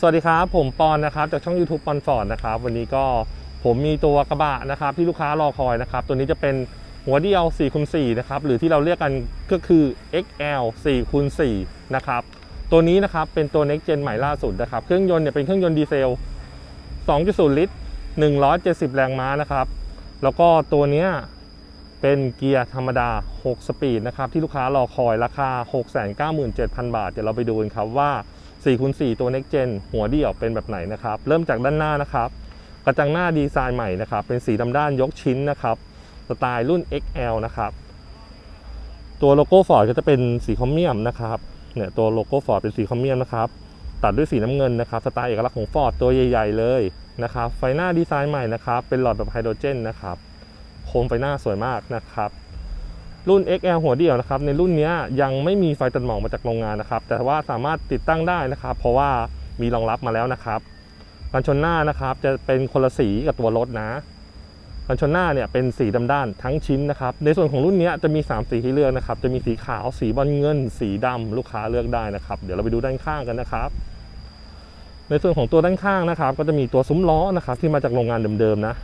สวัสดีครับ ผมปอนนะครับจากช่อง YouTube ปอนฟอร์ดนะครับวันนี้ก็ผมมีตัวกระบะนะครับที่ลูกค้ารอคอยนะครับตัวนี้จะเป็นหัวเดียว4คูณ4นะครับหรือที่เราเรียกกันก็คือ XL 4คูณ4นะครับตัวนี้นะครับเป็นตัว Next Gen ใหม่ล่าสุดนะครับเครื่องยนต์เนี่ยเป็นเครื่องยนต์ดีเซล 2.0 ลิตร 170 แรงม้านะครับแล้วก็ตัวเนี้ยเป็นเกียร์ธรรมดา 6 สปีดนะครับที่ลูกค้ารอคอยราคา 697,000 บาทเดี๋ยวเราไปดูกันครับว่า 4คูณ4ตัว Next Gen หัวเดี่ยวเป็นแบบไหนนะครับ เริ่มจากด้านหน้านะครับ กระจังหน้าดีไซน์ใหม่นะครับ เป็นสีดำด้านยกชิ้นนะครับ สไตล์รุ่น XL นะครับ ตัวโลโก้ฟอร์ดก็จะเป็นสีคอมเมียมนะครับ เนี่ยตัวโลโก้ฟอร์ดเป็นสีคอมเมียมนะครับ ตัดด้วยสีน้ำเงินนะครับ สไตล์เอกลักษณ์ของฟอร์ดตัวใหญ่ ๆ เลยนะครับ ไฟหน้าดีไซน์ใหม่นะครับ เป็นหลอดแบบไฮโดรเจนนะครับ โคมไฟหน้าสวยมากนะครับ รุ่น XL หัวเดี่ยวนะครับในรุ่นนี้ยังไม่มีไฟตัดหมอกมาจากโรงงานนะครับ แต่ว่าสามารถติดตั้งได้นะครับ เพราะว่ามีรองรับมาแล้วนะครับกันชนหน้านะครับจะเป็นคนละสีกับตัวรถนะกันชนหน้าเนี่ยเป็นสีดำด้านทั้งชิ้นนะครับ ในส่วนของรุ่นนี้จะมี 3 สีให้เลือกนะครับ จะมีสีขาวสีบอลเงิน สีดำลูกค้าเลือกได้นะครับ เดี๋ยวเราไปดูด้านข้างกันนะครับ ในส่วนของตัวด้านข้างนะครับ ก็จะมีตัวซุ้มล้อนะครับที่มาจากโรงงานเดิมๆนะ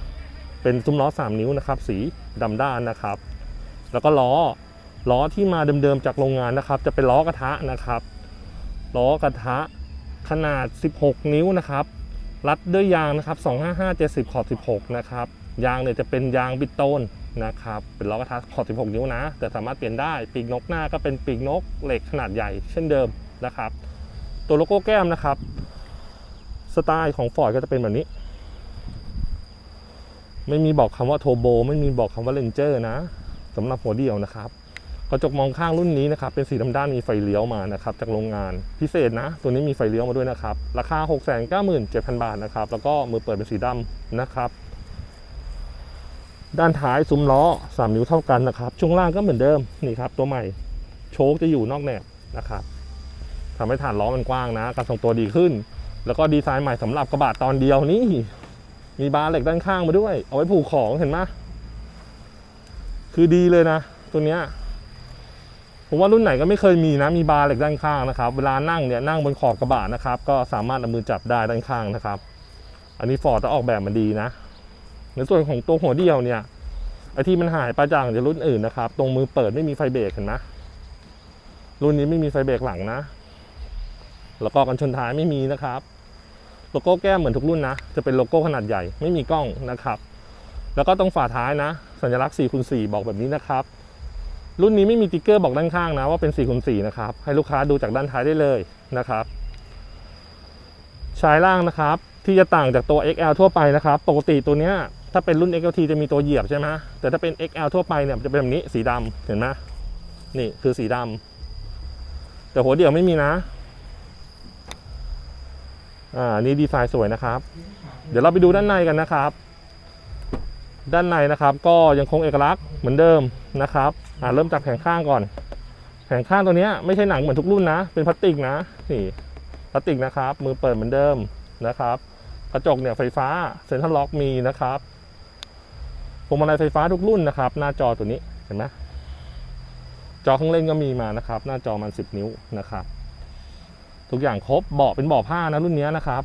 เป็นซุ้มล้อ 3 นิ้วนะครับ สีดำด้านนะครับ แล้วก็ล้อล้อที่มาเดิมๆจากโรงงานนะครับ จะเป็นล้อกระทะนะครับล้อกระทะขนาด 16 นิ้วนะครับรัดด้วยยางนะครับ 255 70 ขอบ 16 นะครับ ยางเนี่ยจะเป็นยางบิดโตนนะครับ เป็นล้อกระทะขอบ 16 นิ้วนะ แต่สามารถเปลี่ยนได้ ปีกนกหน้าก็เป็นปีกนกเหล็กขนาดใหญ่เช่นเดิมนะครับ ตัวโลโก้แก้มนะครับ สไตล์ของฟอร์ดก็จะเป็นแบบนี้ ไม่มีบอกคำว่าโทโบ ไม่มีบอกคำว่าเลนเจอร์นะ สำหรับหัวเดี่ยวนะครับกระจกมองข้างรุ่นนี้นะครับเป็นสีดำด้านมีไฟเลี้ยวมานะครับจากโรงงานพิเศษนะ ตัวนี้มีไฟเลี้ยวมาด้วยนะครับ ราคา 697,000 บาทนะครับ แล้วก็มือเปิดเป็นสีดำนะครับ ด้านท้ายซุ้มล้อ 3 นิ้วเท่ากันนะครับ ช่วงล่างก็เหมือนเดิมนี่ครับ ตัวใหม่โชคจะอยู่นอกแหนบนะครับทำให้ฐานล้อมันกว้างนะการทรงตัวดีขึ้น แล้วก็ดีไซน์ใหม่สำหรับกระบะตอนเดียวนี่มีบาร์เหล็กด้านข้างมาด้วย เอาไว้ผูกของเห็นไหม คือดีเลยนะ ตัวเนี้ยผมว่ารุ่นไหนก็ไม่เคยมีนะมีบาร์เหล็กด้านข้างนะครับ เวลานั่งเนี่ยนั่งบนขอบกระบะนะครับ ก็สามารถเอามือจับได้ด้านข้างนะครับ อันนี้ฟอร์ดจะออกแบบมาดีนะ ในส่วนของตัวหัวเดียวเนี่ยไอที่มันหายไปจากจากรุ่นอื่นนะครับ ตรงมือเปิดไม่มีไฟเบรกเห็นไหมรุ่นนี้ไม่มีไฟเบรกหลังนะ แล้วก็กันชนท้ายไม่มีนะครับ โลโก้แก้มเหมือนทุกรุ่นนะ จะเป็นโลโก้ขนาดใหญ่ไม่มีกล้องนะครับ แล้วก็ตรงฝาท้ายนะ สัญลักษณ์4คูณ4บอกแบบนี้นะครับ รุ่นนี้ไม่มีติ๊กเกอร์บอกด้านข้างนะว่าเป็น4คูณ4นะครับ ให้ลูกค้าดูจากด้านท้ายได้เลยนะครับชายล่างนะครับ ที่จะต่างจากตัว XL ทั่วไปนะครับ ปกติตัวเนี้ยถ้าเป็นรุ่น XLT จะมีตัวเหยียบใช่ไหมแต่ถ้าเป็น XL ทั่วไปเนี่ยจะเป็นแบบนี้สีดำเห็นไหมนี่คือสีดำแต่หัวเดี่ยวไม่มีนะอ่านี่ดีไซน์สวยนะครับ เดี๋ยวเราไปดูด้านในกันนะครับ ด้านในนะครับก็ยังคงเอกลักษณ์เหมือนเดิมนะครับอ่าเริ่มจากแผงข้างก่อน แผงข้างตัวนี้ไม่ใช่หนังเหมือนทุกรุ่นนะ เป็นพลาสติกนะนี่พลาสติกนะครับ มือเปิดเหมือนเดิมนะครับ กระจกเนี่ยไฟฟ้าเซ็นทรัลล็อกมีนะครับพวงมาลัยไฟฟ้าทุกรุ่นนะครับ หน้าจอตัวนี้เห็นไหมจอเครื่องเล่นก็มีมานะครับ หน้าจอมัน 10 นิ้วนะครับ ทุกอย่างครบเบาะเป็นเบาะผ้านะรุ่นนี้นะครับ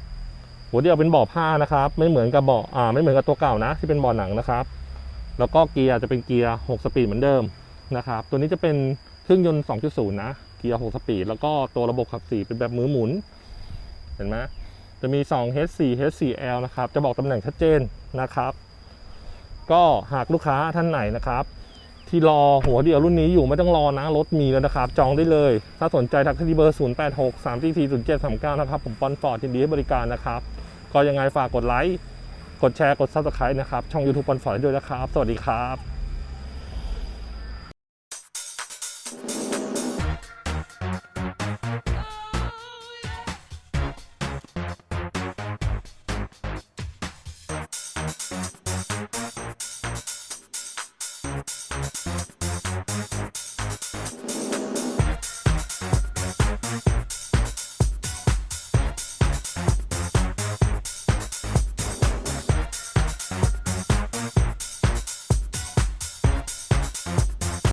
หัวเดียวเป็นเบาะผ้านะครับ ไม่เหมือนกับเบาะอ่าไม่เหมือนกับตัวเก่านะ ที่เป็นเบาะหนังนะครับ แล้วก็เกียร์จะเป็นเกียร์ 6 สปีดเหมือนเดิมนะครับ ตัวนี้จะเป็นเครื่องยนต์ 2.0 นะ เกียร์ 6 สปีด แล้วก็ตัวระบบขับสี่เป็นแบบมือหมุน เห็นไหมจะมี 2 H4 H4L นะครับ จะบอกตำแหน่งชัดเจนนะครับ ก็หากลูกค้าท่านไหนนะครับ ที่รอหัวเดียวรุ่นนี้อยู่ไม่ต้องรอนะ รถมีแล้วนะครับ จองได้เลย ถ้าสนใจทักที่เบอร์ 0 8 6 3 4 4 0 7 3 9 นะครับ ผมปอนฟอร์ดยินดีให้บริการนะครับ ก็ยังไงฝากกดไลค์ กดแชร์ กด Subscribe นะครับ ช่อง YouTube ปอนฟอร์ดด้วยนะครับ สวัสดีครับ